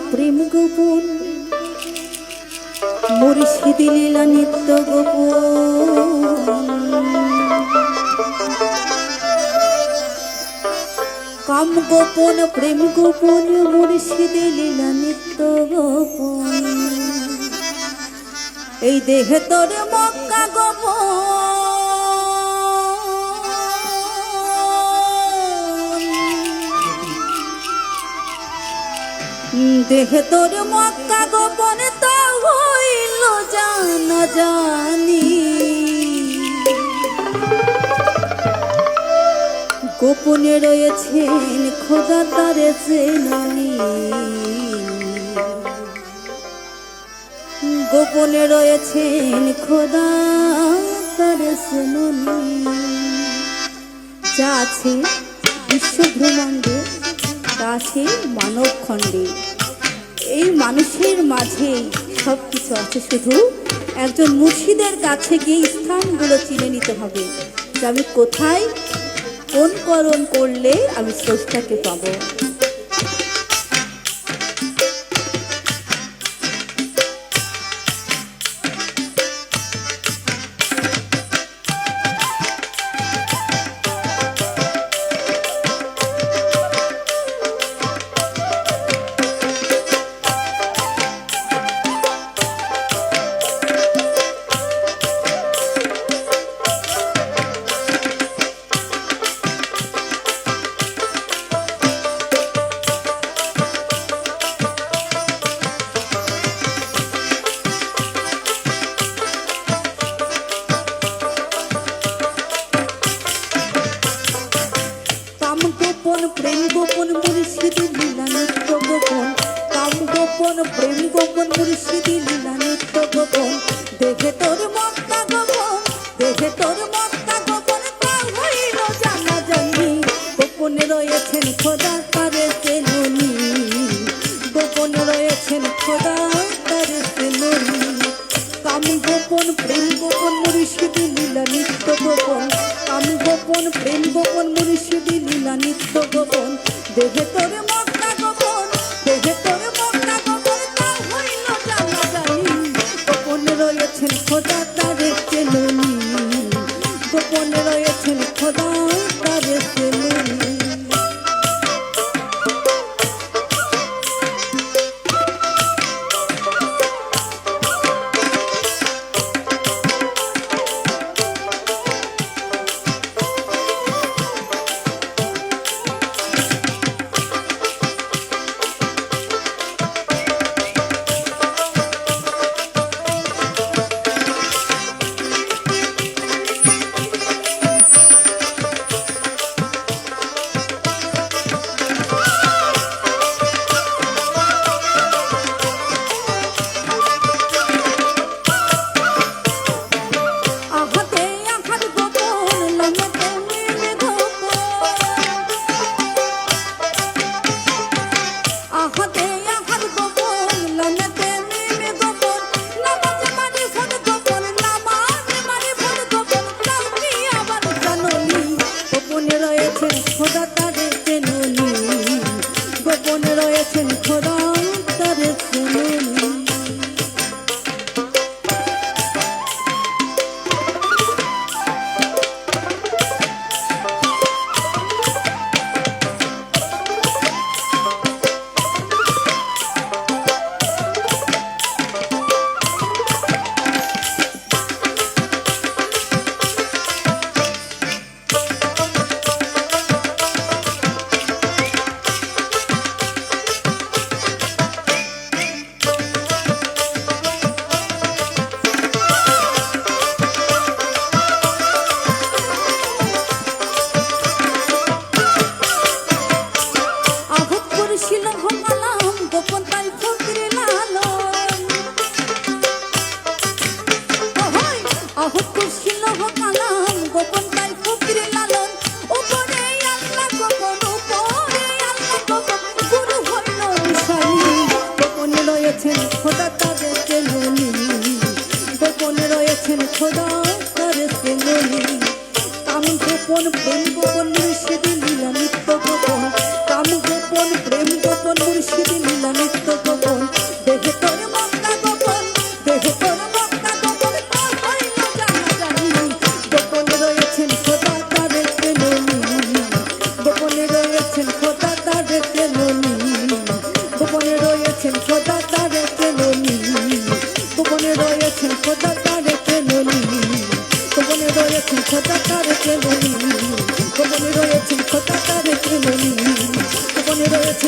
প্রেম গোপন। মুর্শিদি লীলা নিত্য গোপন। কাম গোপন, প্রেম গোপন মুর্শিদি লীলা নিত্য গোপন। এই দেহে তোর মক্কা গোপন। দেহে তোর মক্কা গোপন তা হইল জানা জানি গোপনে রয়েছেন খোদা তারে চেনানি গোপনে রয়েছেন খোদা তারে চেনানি যা আছে বিশ্ব ব্রহ্মাণ্ডে তা আছে মানব খণ্ডে এই মানুষের মাঝে সব কিছু আছে শুধু একজন মুর্শিদের কাছে গিয়ে স্থানগুলো চিনে নিতে হবে যে আমি কোথায়, কোন করণ করলে আমি স্রষ্টাকে পাবো। গোপন প্রেম, গোপন পরিস্থিতি, লীলা নিত্য গোপন। কাম গোপন প্রেম, গোপন পরিস্থিতি, লীলা নিত্য গোপন। দেখে তোর মক্কা গোপন দেখে তোর কাম গোপন প্রেম, গোপন মুর্শিদি, লীলা নিত্য গোপন। আমি গোপন প্রেম, গোপন মুর্শিদি, লীলা নিত্য গোপন। দেহে তোর মক্কা আঘাত করেছিল ভোগালাম গোপন তাই ফকিরে লালন। উপরে আল্লাহ গোপন, উপরে খোদা তাদের চেলনি গোপনে রয়েছেন খোদা তাদের চেলনি কাম গোপন, প্রেম গোপন মুর্শিদি লীলা রয়েছি খোদা তার প্রেমনি গোপনে রয়েছি খোদা তার প্রেমনি গোপনে রয়েছি